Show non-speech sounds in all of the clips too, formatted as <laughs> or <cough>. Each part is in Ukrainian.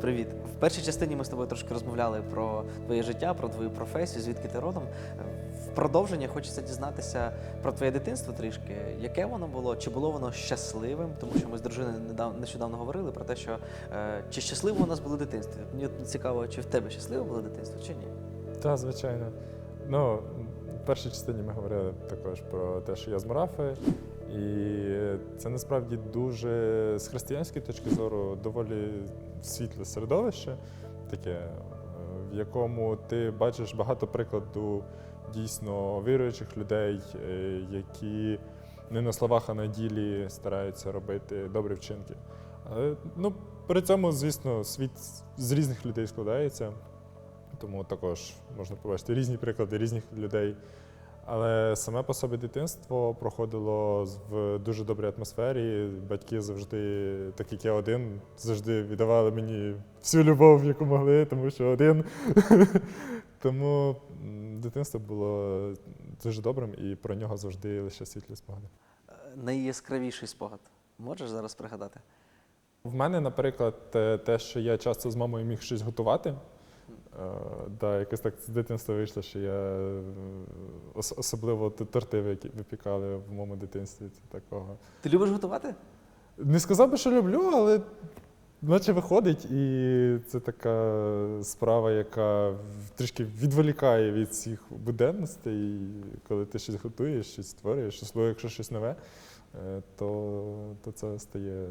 Привіт. В першій частині ми з тобою трошки розмовляли про твоє життя, про твою професію, звідки ти родом. В продовження хочеться дізнатися про твоє дитинство трішки. Яке воно було? Чи було воно щасливим? Тому що ми з дружиною нещодавно говорили про те, що е, чи щасливо у нас було дитинство. Мені цікаво, чи в тебе щасливе було дитинство, чи ні? Так, звичайно. Ну, в першій частині ми говорили також про те, що я з Марафи. І це насправді дуже з християнської точки зору доволі світле середовище, таке, е, в якому ти бачиш багато прикладу дійсно віруючих людей, е, які не на словах, а на ділі стараються робити добрі вчинки. Ну, при цьому, звісно, світ з різних людей складається. Тому також можна побачити різні приклади різних людей. Але саме по собі дитинство проходило в дуже добрій атмосфері. Батьки завжди, так як я один, завжди віддавали мені всю любов, яку могли, тому що один. <laughs> Тому дитинство було дуже добрим і про нього завжди лише світлі спогади. Е, Найяскравіший спогад. Можеш зараз пригадати? В мене, наприклад, те, те, що я часто з мамою міг щось готувати. Е, да, якось так з дитинства вийшло, що я е, ос- особливо торти випікали в моєму дитинстві. Це такого. Ти любиш готувати? Не сказав би, що люблю, але наче виходить, і це така справа, яка трішки відволікає від всіх буденностей. І коли ти щось готуєш, щось створюєш, якщо щось нове, е, то, то це стає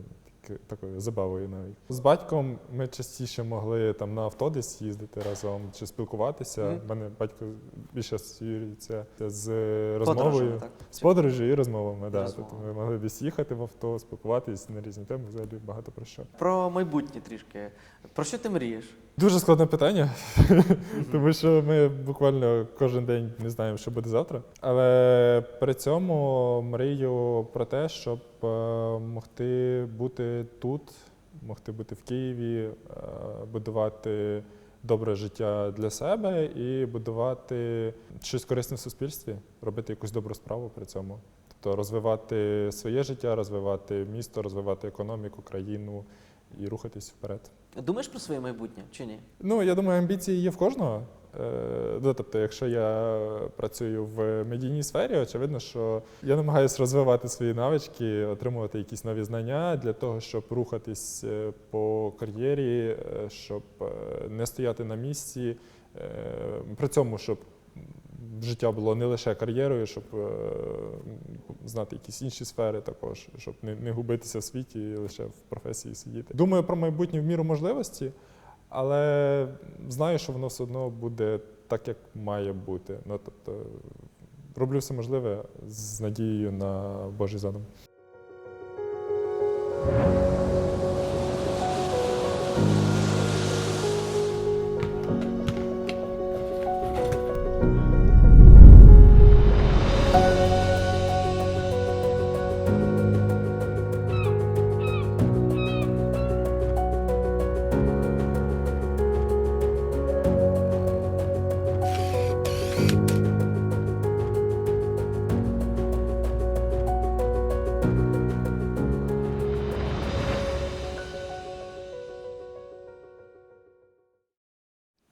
таки- такою забавою навіть. З батьком ми частіше могли там на авто десь їздити разом чи спілкуватися. У мене батько більше асоціюється з розмовою. так? З подорожі і розмовами, да. Тобто ми могли десь їхати в авто, спілкуватись на різні теми, взагалі багато про що. Про майбутнє трішки. Про що ти мрієш? Дуже складне питання, тому що ми буквально кожен день не знаємо, що буде завтра. Але при цьому мрію про те, щоб могти бути тут, могти бути в Києві, е, будувати добре життя для себе і будувати щось корисне в суспільстві, робити якусь добру справу при цьому. Тобто розвивати своє життя, розвивати місто, розвивати економіку, країну і рухатись вперед. Думаєш про своє майбутнє чи ні? Ну, я думаю, амбіції є в кожного. Е, ну, тобто, якщо я працюю в медійній сфері, очевидно, що я намагаюся розвивати свої навички, отримувати якісь нові знання для того, щоб рухатись е, по кар'єрі, е, щоб не стояти на місці. При цьому, щоб життя було не лише кар'єрою, щоб знати якісь інші сфери також, щоб не, губитися в світі лише в професії сидіти. Думаю про майбутнє в міру можливості, але знаю, що воно все одно буде так, як має бути. Ну, тобто, роблю все можливе з надією на Божий задум.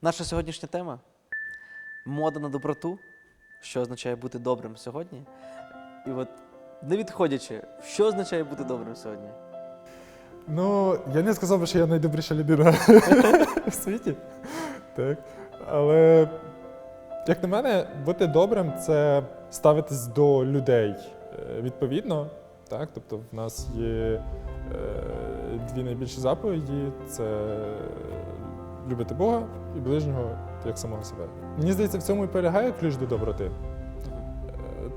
Наша сьогоднішня тема мода на доброту, що означає бути добрим сьогодні. І от не відходячи, що означає бути добрим сьогодні? Ну, я не сказав би, що я найдобріша людина в світі. Так. Але, як на мене, бути добрим це ставитись до людей е, відповідно. Так? Тобто, в нас є е, дві найбільші заповіді: це любити Бога і ближнього як самого себе. Мені здається, в цьому і полягає ключ до доброти. Е,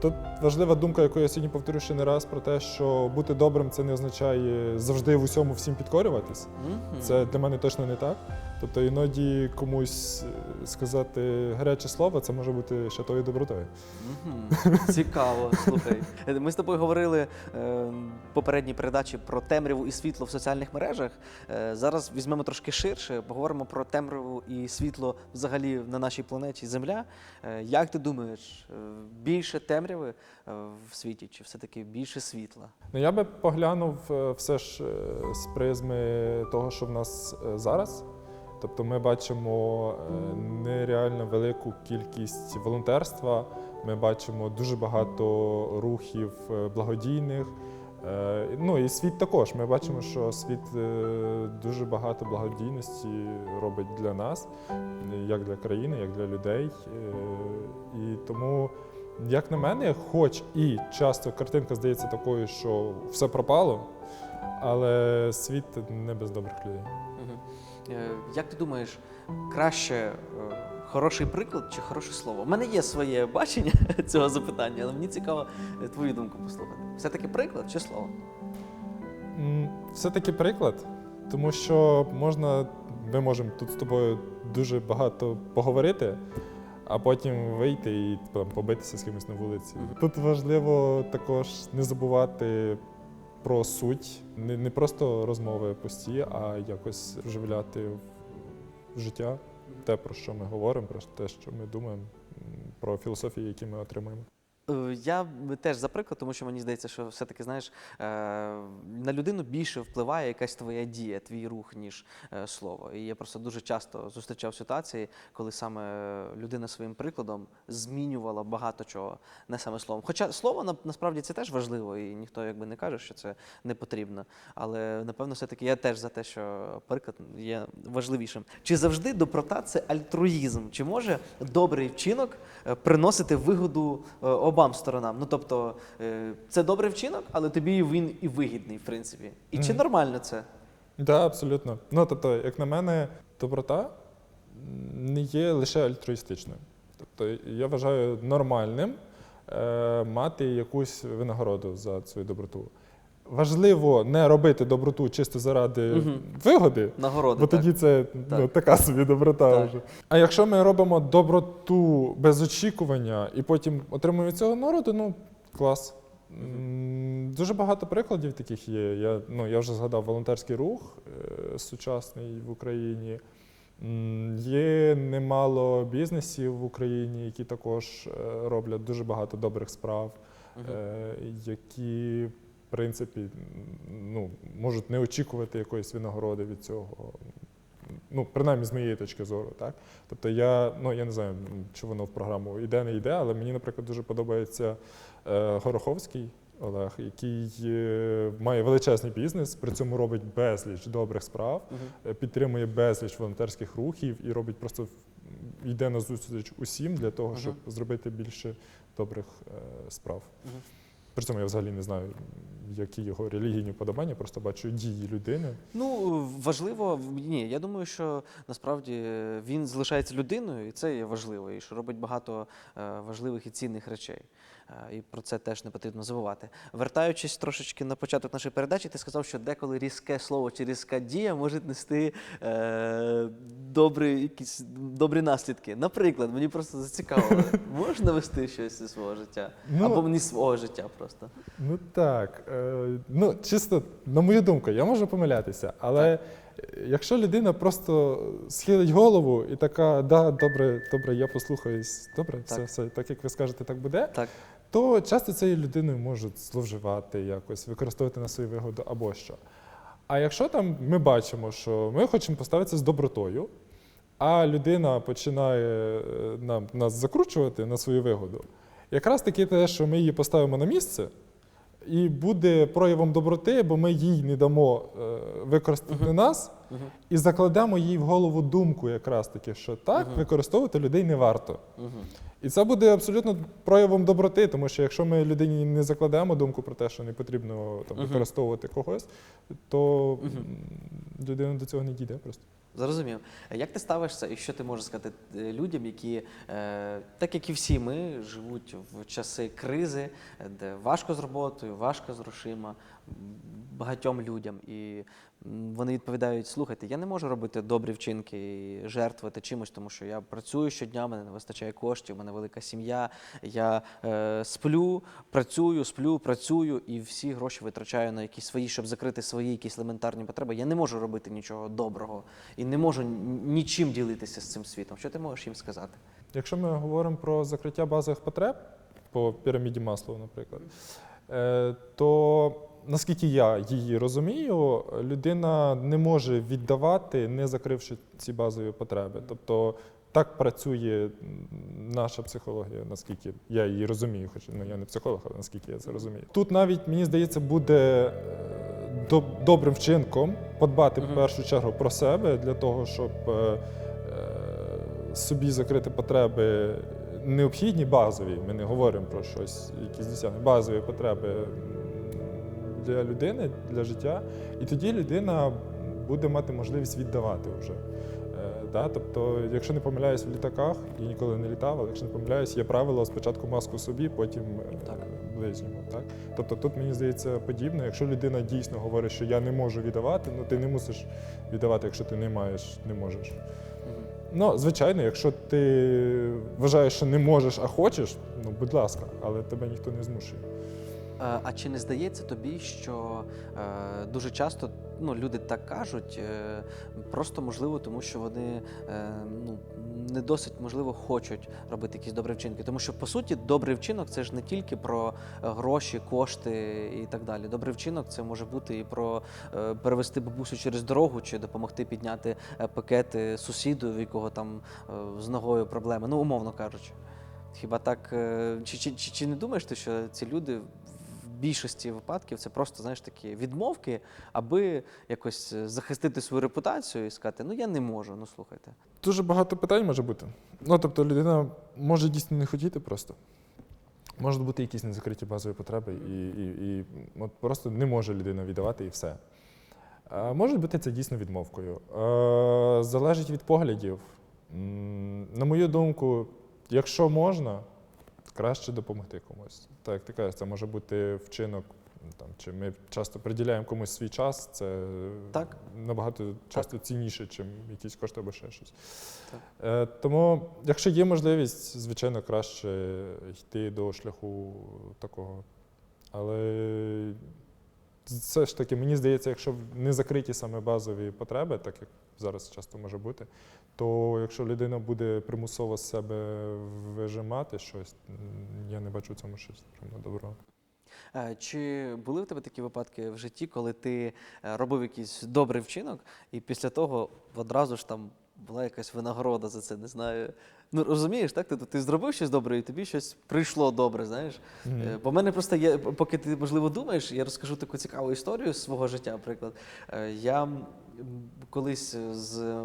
Тут важлива думка, яку я сьогодні повторю ще не раз, про те, що бути добрим це не означає завжди в усьому всім підкорюватись. Це для мене точно не так. Тобто іноді комусь е, сказати гаряче слово, це може бути ще тою добротою. Мгм. Цікаво, слухай. Е, Ми з тобою говорили е, в попередній передачі про темряву і світло в соціальних мережах. Е, зараз візьмемо трошки ширше, поговоримо про темряву і світло взагалі на нашій планеті Земля. Е, як ти думаєш, е, більше темряви е, в світі, чи все-таки більше світла? Ну, я би поглянув е, все ж е, з призми того, що в нас е, зараз. Тобто ми бачимо е, нереально велику кількість волонтерства, ми бачимо дуже багато рухів е, благодійних. Е, Ну і світ також. Ми бачимо, що світ дуже багато благодійності робить для нас, як для країни, як для людей. І тому, як на мене, хоч і часто картинка здається такою, що все пропало, але світ не без добрих людей. Е, Як ти думаєш, краще е, хороший приклад чи хороше слово? У мене є своє бачення <laughs> цього запитання, але мені цікаво е, твою думку послухати. Все-таки приклад чи слово? Все-таки приклад, тому що можна, ми можемо тут з тобою дуже багато поговорити, а потім вийти і там, побитися з кимось на вулиці. Тут важливо також не забувати про суть, не, не просто розмови пусті, а якось вживляти в життя те, про що ми говоримо, про те, що ми думаємо, про філософії, які ми отримуємо. Е, Я теж за приклад, тому що мені здається, що все-таки знаєш, е, на людину більше впливає якась твоя дія, твій рух, ніж е, слово. І я просто дуже часто зустрічав ситуації, коли саме людина своїм прикладом змінювала багато чого, не саме словом. Хоча слово насправді це теж важливо, і ніхто якби не каже, що це не потрібно. Але напевно, все-таки я теж за те, що приклад є важливішим. Чи завжди доброта це альтруїзм? Чи може добрий вчинок приносити вигоду е, обом сторонам? Ну тобто, е, це добрий вчинок, але тобі він і вигідний, в принципі. І чи нормально це? Так, да, абсолютно. Ну, тобто, як на мене, доброта не є лише альтруїстичною. Тобто, я вважаю нормальним е, мати якусь винагороду за свою доброту. Важливо не робити доброту чисто заради Мгм. вигоди, Нагороди. бо так. тоді це ну, така собі доброта Так. вже. А якщо ми робимо доброту без очікування і потім отримуємо цього нагороду, ну клас. Дуже багато прикладів таких є. Я, ну, я вже згадав волонтерський рух е, сучасний в Україні. Є немало бізнесів в Україні, які також е, роблять дуже багато добрих справ, Мгм. е, які, в принципі, ну, можуть не очікувати якоїсь винагороди від цього. Ну, принаймні з моєї точки зору, так. Тобто я, ну я не знаю, чи воно в програму йде, не йде, але мені, наприклад, дуже подобається е, Гороховський Олег, який е, має величезний бізнес, при цьому робить безліч добрих справ, е, підтримує безліч волонтерських рухів і робить просто йде на зустріч усім для того, щоб зробити більше добрих е, справ. При цьому я взагалі не знаю, які його релігійні вподобання, просто бачу дії людини. Ну, важливо, ні, я думаю, що насправді е, він залишається людиною, і це є важливо, і що робить багато е, важливих і цінних речей. Е, І про це теж не потрібно забувати. Вертаючись трошечки на початок нашої передачі, ти сказав, що деколи різке слово чи різка дія може нести е, добрі, якісь добрі наслідки. Наприклад, мені просто зацікавило, <laughs> можеш навести щось зі свого життя? Ну, Або не свого життя просто. Ну так. Е, ну, чисто, на мою думку, я можу помилятися, але якщо людина просто схилить голову і така, да, добре, добре, я послухаюсь, добре, все, Так. все, так як ви скажете, так буде, Так. то часто цією людиною можуть зловживати якось, використовувати на свою вигоду або що. А якщо там ми бачимо, що ми хочемо поставитися з добротою, а людина починає е, нам, нас закручувати на свою вигоду, якраз таки те, що ми її поставимо на місце, і буде проявом доброти, бо ми їй не дамо е, використати Мгм. нас Мгм. і закладемо їй в голову думку, якраз таки, що так, Мгм. використовувати людей не варто. Мгм. І це буде абсолютно проявом доброти, тому що якщо ми людині не закладемо думку про те, що не потрібно там, Мгм. використовувати когось, то Мгм. м, людина до цього не дійде просто. Зрозумів. Як ти ставишся і що ти можеш сказати е, людям, які, е, так як і всі ми, живуть в часи кризи, де важко з роботою, важко з грошима багатьом людям, і вони відповідають: слухайте, я не можу робити добрі вчинки і жертвувати чимось, тому що я працюю щодня, мене не вистачає коштів, у мене велика сім'я. Я е, сплю, працюю, сплю, працюю, і всі гроші витрачаю на якісь свої, щоб закрити свої якісь елементарні потреби. Я не можу робити нічого доброго і не можу нічим ділитися з цим світом. Що ти можеш їм сказати? Якщо ми говоримо про закриття базових потреб, по піраміді Маслоу, наприклад, е, то наскільки я її розумію, людина не може віддавати, не закривши ці базові потреби. Тобто так працює наша психологія, наскільки я її розумію, хоч ну, я не психолог, але наскільки я це розумію. Тут навіть, мені здається, буде е, добрим вчинком подбати в першу чергу про себе для того, щоб е, е, собі закрити потреби необхідні базові. Ми не говоримо про щось, якісь досягнення, базові потреби для людини, для життя. І тоді людина буде мати можливість віддавати вже. Е, Да? Тобто, якщо не помиляюсь в літаках, я ніколи не літав, але якщо не помиляюсь, є правило спочатку маску собі, потім е, Так. ближньому. Так? Тобто тут мені здається подібно. Якщо людина дійсно говорить, що я не можу віддавати, ну ти не мусиш віддавати, якщо ти не маєш, не можеш. Мгм. Ну, звичайно, якщо ти вважаєш, що не можеш, а хочеш, ну будь ласка, але тебе ніхто не змушує. Е, А чи не здається тобі, що е, дуже часто ну, люди так кажуть, е, просто можливо, тому що вони ну, не досить можливо хочуть робити якісь добрі вчинки. Тому що по суті добрий вчинок це ж не тільки про гроші, кошти і так далі. Добрий вчинок це може бути і про перевести бабусю через дорогу, чи допомогти підняти пакети сусіду, в якого там з ногою проблеми. Ну, умовно кажучи. Хіба так? Чи, чи, чи, чи не думаєш ти, що ці люди більшості випадків це просто знаєш такі відмовки, аби якось е, захистити свою репутацію і сказати, ну я не можу, ну слухайте. Дуже багато питань може бути. Ну, тобто, людина може дійсно не хотіти просто. Можуть бути якісь незакриті базові потреби, і, і, і от просто не може людина віддавати і все. А може бути це дійсно відмовкою. Е, залежить від поглядів. На мою думку, якщо можна, краще допомогти комусь. Так, як ти кажеш, це може бути вчинок. Там, чи ми часто приділяємо комусь свій час, це Так. набагато часто цінніше, ніж якісь кошти або ще щось. Так. Е, тому, якщо є можливість, звичайно, краще йти до шляху такого. Але все ж таки, мені здається, якщо не закриті саме базові потреби, так як зараз часто може бути, то якщо людина буде примусово з себе вижимати щось, я не бачу цьому щось прямо доброго. Е, Чи були в тебе такі випадки в житті, коли ти е, робив якийсь добрий вчинок, і після того одразу ж там була якась винагорода за це, не знаю. Ну розумієш, так? Ти, ти зробив щось добре, і тобі щось прийшло добре, знаєш? Е, Бо в мене просто є, поки ти можливо думаєш, я розкажу таку цікаву історію з свого життя. Наприклад, Е, я колись з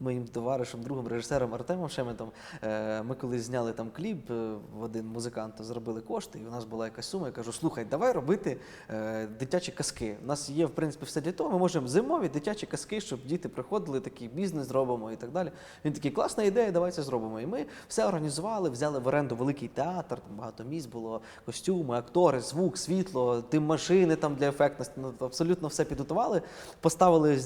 моїм товаришем, другом, режисером Артемом Шеметом, е, ми колись зняли там кліп е, в один музикант, зробили кошти, і у нас була якась сума. Я кажу: слухай, давай робити е, дитячі казки. У нас є в принципі все для того. Ми можемо зимові дитячі казки, щоб діти приходили, такий бізнес зробимо і так далі. Він такий класна ідея, давай це зробимо. І ми все організували, взяли в оренду великий театр, там багато місць було, костюми, актори, звук, світло, тим машини там для ефектності. Ну, абсолютно все підготували, поставили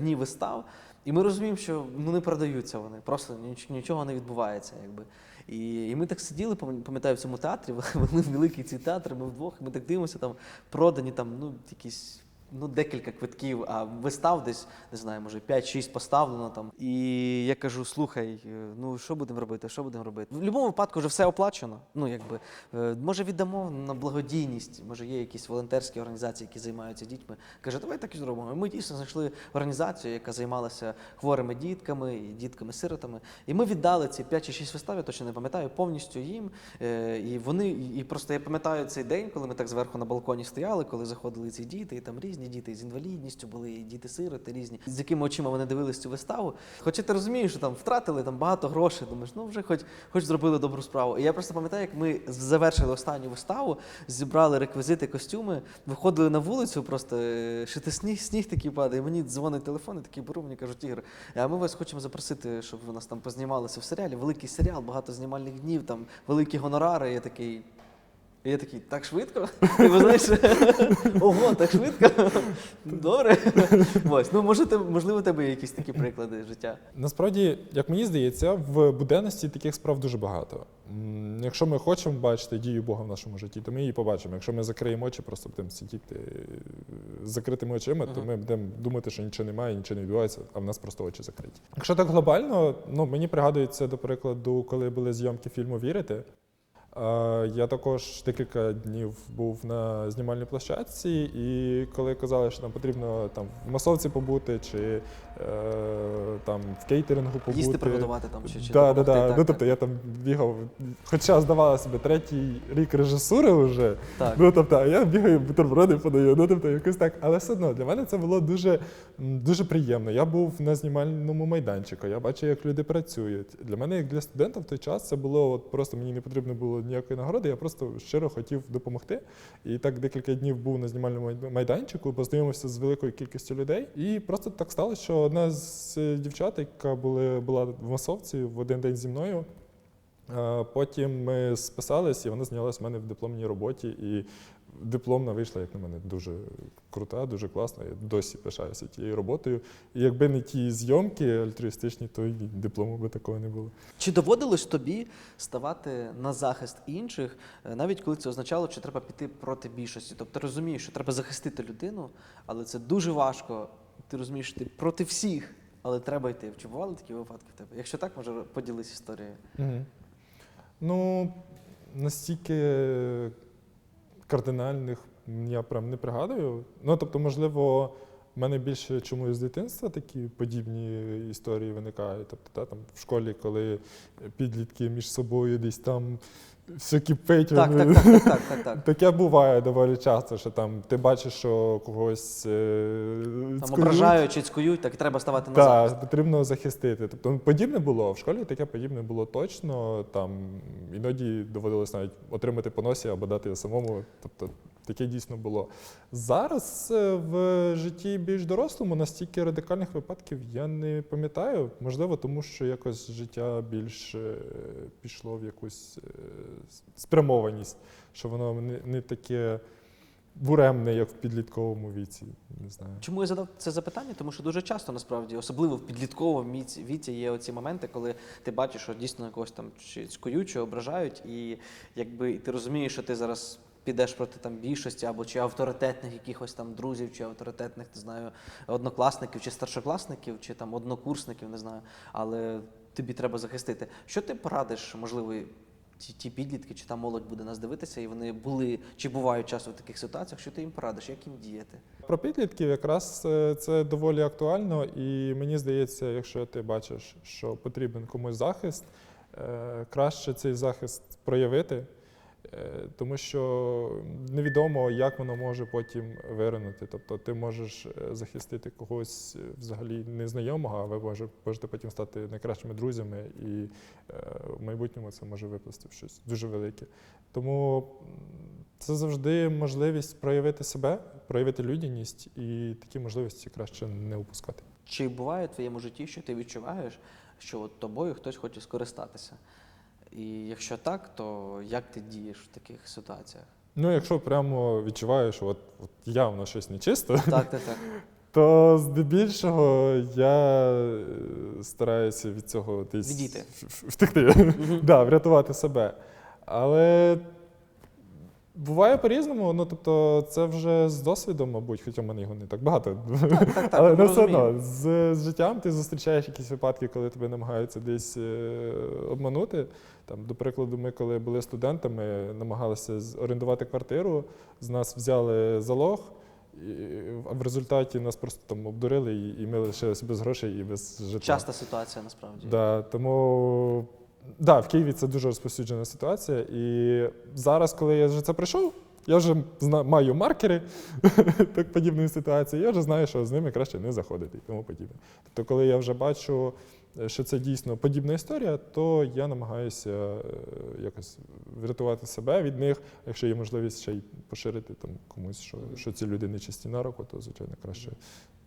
дні вистав. І ми розуміємо, що ну, не продаються вони, просто ніч- нічого не відбувається. Якби. І, і ми так сиділи, пам'ятаю, в цьому театрі, <laughs> вели великий цей театр, ми вдвох, ми так дивимося, там продані там, ну, якісь ну, декілька квитків, а вистав десь, не знаю, може 5-6 поставлено там. І я кажу: слухай, е, ну що будемо робити? Що будемо робити? В будь-якому випадку вже все оплачено. Ну, якби, е, може, віддамо на благодійність, може, є якісь волонтерські організації, які займаються дітьми. Каже, давай так і зробимо. Ми дійсно знайшли організацію, яка займалася хворими дітками дітками-сиротами. І ми віддали ці 5 чи 6 вистав, я точно не пам'ятаю, повністю їм. Е, І вони, і просто я пам'ятаю цей день, коли ми так зверху на балконі стояли, коли заходили ці діти, і там різні діти з інвалідністю були, і діти-сироти різні, з якими очима вони дивились цю виставу. Хоча ти розумієш, що там втратили там багато грошей, думаєш, ну вже хоч, хоч зробили добру справу. І я просто пам'ятаю, як ми завершили останню виставу, зібрали реквізити, костюми, виходили на вулицю, просто е, ще ти сніг, сніг такий падає. Мені дзвонить телефон, і такий беру, мені кажуть, Ігор, а ми вас хочемо запросити, щоб ви нас там познімалися в серіалі. Великий серіал, багато знімальних днів, там великі гонорари. Я такий. І я такий, так швидко? І <laughs> ви знаєш, <laughs> ого, так швидко. Добре. <laughs> Ось, ну може, можливо, у тебе є якісь такі приклади життя. Насправді, як мені здається, в буденності таких справ дуже багато. Якщо ми хочемо бачити дію Бога в нашому житті, то ми її побачимо. Якщо ми закриємо очі, просто будемо сидіти з закритими очима, то ми будемо думати, що нічого немає, нічого не відбувається, а в нас просто очі закриті. Якщо так глобально, ну мені пригадується, до прикладу, коли були зйомки фільму Вірити. Я також декілька днів був на знімальній площадці, і коли казали, що нам потрібно там в масовці побути чи е, там в кейтерингу побути. Їсти приготувати там чи, чи Да, да, да. так, Ну, тобто я там бігав, хоча здавалося себе третій рік режисури вже. Так. Ну тобто, а я бігаю, бутерброди подаю. Ну тобто, якось так. Але все одно для мене це було дуже, дуже приємно. Я був на знімальному майданчику, я бачив, як люди працюють. Для мене, як для студента, в той час це було от просто мені не потрібно було ніякої нагороди. Я просто щиро хотів допомогти. І так декілька днів був на знімальному майданчику, познайомився з великою кількістю людей. І просто так сталося, що одна з е, дівчат, яка були, була в масовці в один день зі мною. Потім ми списались, і вона знялась в мене в дипломній роботі. І дипломна вийшла, як на мене, дуже крута, дуже класна. Я досі пишаюся тією роботою. І якби не ті зйомки альтруїстичні, то і диплому би такого не було. Чи доводилось тобі ставати на захист інших, е, навіть коли це означало, що треба піти проти більшості? Тобто розумієш, що треба захистити людину, але це дуже важко. Ти розумієш, ти проти всіх, але треба йти. Чи бували такі випадки в тебе? Якщо так, може поділись історією. Угу. Ну, настільки кардинальних я прям не пригадую. Ну, тобто, можливо, в мене більше чомусь з дитинства такі подібні історії виникають. Тобто, та, там, в школі, коли підлітки між собою десь там все кипить. Так, вони- так, так, так, так, так, так. <laughs> Таке буває доволі часто, що там ти бачиш, що когось е, Там цькують. ображають чи цькують, так і треба ставати на захист. Так, потрібно захистити. Тобто ну, подібне було в школі, таке подібне було точно. Там іноді доводилось навіть отримати по носі або дати самому. Тобто таке дійсно було. Зараз е, в житті більш дорослому настільки радикальних випадків я не пам'ятаю. Можливо, тому що якось життя більш е, пішло в якусь е, спрямованість, що воно не, таке буремне, як в підлітковому віці. Не знаю. Чому я задав це запитання? Тому що дуже часто насправді, особливо в підлітковому віці, є оці моменти, коли ти бачиш, що дійсно когось там чи цькують, ображають, і якби і ти розумієш, що ти зараз підеш проти там більшості або чи авторитетних якихось там друзів, чи авторитетних, не знаю, однокласників, чи старшокласників, чи там однокурсників, не знаю, але тобі треба захистити. Що ти порадиш, можливо, ті, ті підлітки, чи та молодь буде нас дивитися, і вони були чи бувають часто в таких ситуаціях, що ти їм порадиш, як їм діяти? Про підлітків якраз е, це доволі актуально, і мені здається, якщо ти бачиш, що потрібен комусь захист, е, краще цей захист проявити, тому що невідомо, як воно може потім виринути. Тобто ти можеш е, захистити когось е, взагалі незнайомого, а ви може- можете потім стати найкращими друзями, і е, в майбутньому це може виплисти в щось дуже велике. Тому це завжди можливість проявити себе, проявити людяність, і такі можливості краще не упускати. Чи буває в твоєму житті, що ти відчуваєш, що от тобою хтось хоче скористатися? І якщо так, то як ти дієш в таких ситуаціях? Ну, якщо прямо відчуваєш, що от, от явно щось нечисто, Так, так, так. <laughs> то здебільшого я е, стараюся від цього десь Відійти. в- в- втекти, <laughs> да, врятувати себе. Але буває по-різному, ну тобто це вже з досвідом, мабуть, хоча в мене його не так багато. Так, так, <laughs> Але ну, все одно з, з життям ти зустрічаєш якісь випадки, коли тебе намагаються десь е, обманути. Там, до прикладу, ми, коли були студентами, намагалися з- орендувати квартиру, з нас взяли залог, і, а в результаті нас просто там обдурили, і, і ми лишилися без грошей і без житла. Часта ситуація насправді. Да, тому да, в Києві це дуже розповсюджена ситуація. І зараз, коли я вже це пройшов, я вже зна- маю маркери <laughs> так подібної ситуації, я вже знаю, що з ними краще не заходити і тому подібне. Тобто, коли я вже бачу, е, що це дійсно подібна історія, то я намагаюся е, якось врятувати себе від них. Якщо є можливість ще й поширити там комусь, що, що ці люди не чисті на руку, то звичайно краще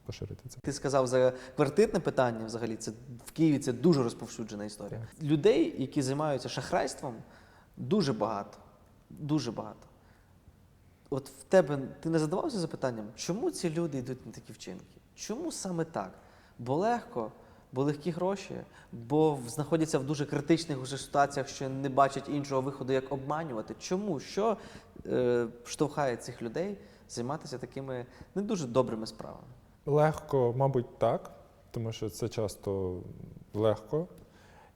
поширити це. Ти сказав за квартирне питання взагалі. Це в Києві це дуже розповсюджена історія. Людей, які займаються шахрайством, дуже багато. Дуже багато. От в тебе ти не задавався запитанням, чому ці люди йдуть на такі вчинки? Чому саме так? Бо легко, бо легкі гроші, бо знаходяться в дуже критичних уже ситуаціях, що не бачать іншого виходу, як обманювати. Чому? Що е, штовхає цих людей займатися такими не дуже добрими справами? Легко, мабуть, так, тому що це часто легко.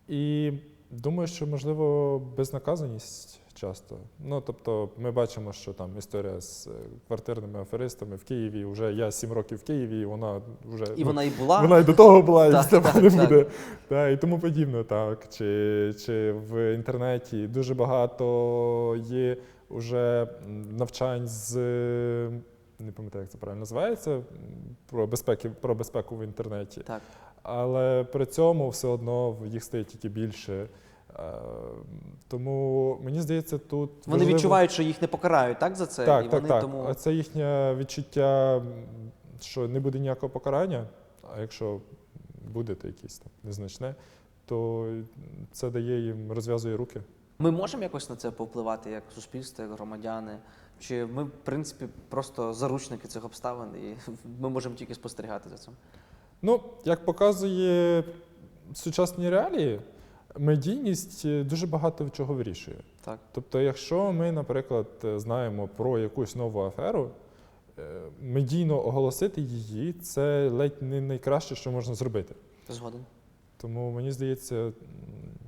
І думаю, що, можливо, безнаказаність часто. Ну, тобто, ми бачимо, що там історія з е, квартирними аферистами в Києві. Вже я сім років в Києві, і вона вже І ну, вона і була. вона і до того була, і після не буде. Та, і тому подібне, так. Чи, чи в інтернеті дуже багато є вже навчань з. Не пам'ятаю, як це правильно називається, про, безпеки, про безпеку в інтернеті. Так. Але при цьому все одно їх стає тільки більше. Е, Тому мені здається, тут Вони важливо- відчувають, що їх не покарають, так, за це? так, і так, вони так. тому. А це їхнє відчуття, що не буде ніякого покарання, а якщо буде то якесь там незначне, то це дає їм, розв'язує руки. Ми можемо якось на це повпливати як суспільство, як громадяни? Чи ми, в принципі, просто заручники цих обставин, і <laughs> ми можемо тільки спостерігати за цим? Ну, як показує сучасні реалії, медійність е, дуже багато чого вирішує. Так. Тобто, якщо ми, наприклад, е, знаємо про якусь нову аферу, е, медійно оголосити її це ледь не найкраще, що можна зробити. Згоден. Тому мені здається,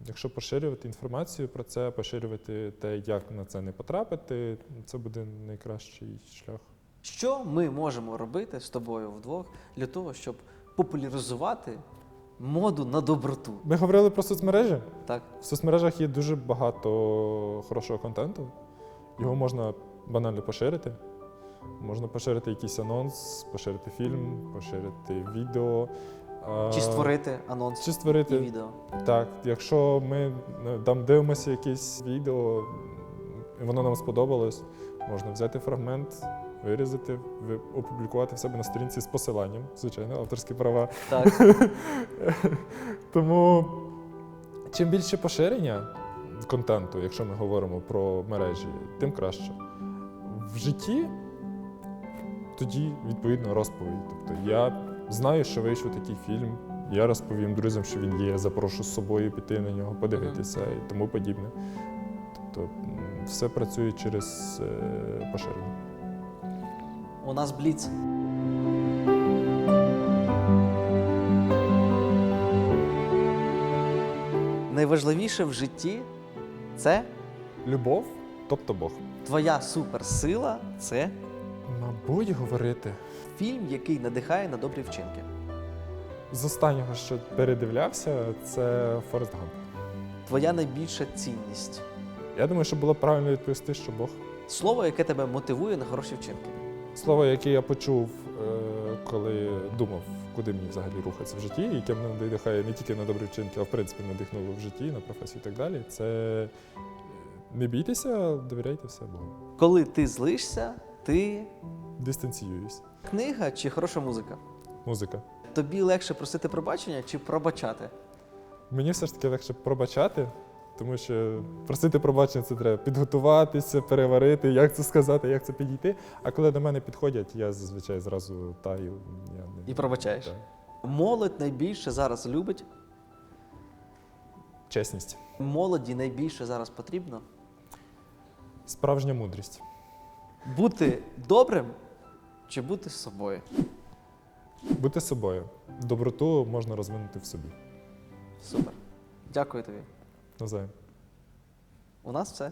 якщо поширювати інформацію про це, поширювати те, як на це не потрапити, це буде найкращий шлях. Що ми можемо робити з тобою вдвох для того, щоб популяризувати моду на доброту? Ми говорили про соцмережі. Так. В соцмережах є дуже багато хорошого контенту. Його можна банально поширити. Можна поширити якийсь анонс, поширити фільм, поширити відео. Чи створити анонс Чи і створити відео? Так, якщо ми е, там дивимося якесь відео, і воно нам сподобалось, можна взяти фрагмент, вирізати, опублікувати в себе на сторінці з посиланням, звичайно, авторські права. Так. <laughs> Тому чим більше поширення контенту, якщо ми говоримо про мережі, тим краще. В житті тоді відповідно розповідь. Тобто я знаю, що вийшов такий фільм. Я розповім друзям, що він є, запрошу з собою піти на нього, подивитися і тому подібне. Тобто все працює через е, поширення. У нас бліц. Найважливіше в житті це Любов, тобто Бог. твоя суперсила, це Мабуть, говорити. Фільм, який надихає на добрі вчинки. З останнього, що передивлявся, це Форест Гамп. Твоя найбільша цінність. Я думаю, що було правильно відповісти, що Бог. Слово, яке тебе мотивує на хороші вчинки. Слово, яке я почув, е, коли думав, куди мені взагалі рухатися в житті, яке мене надихає не тільки на добрі вчинки, а в принципі надихнуло в житті, на професію і так далі. Це не бійтеся, довіряйте все Богу. Коли ти злишся, ти Дистанціююсь. книга чи хороша музика. Музика. Тобі легше просити пробачення чи пробачати? Мені все ж таки легше пробачати, тому що просити пробачення це треба підготуватися, переварити, як це сказати, як це підійти. А коли до мене підходять, я зазвичай зразу таю. Я не... І пробачаєш. Так. Молодь найбільше зараз любить. Чесність. Молоді найбільше зараз потрібно Справжня мудрість. Бути добрим чи бути собою. Бути собою. Доброту можна розвинути в собі. Супер. Дякую тобі. Навзаєм. У нас все.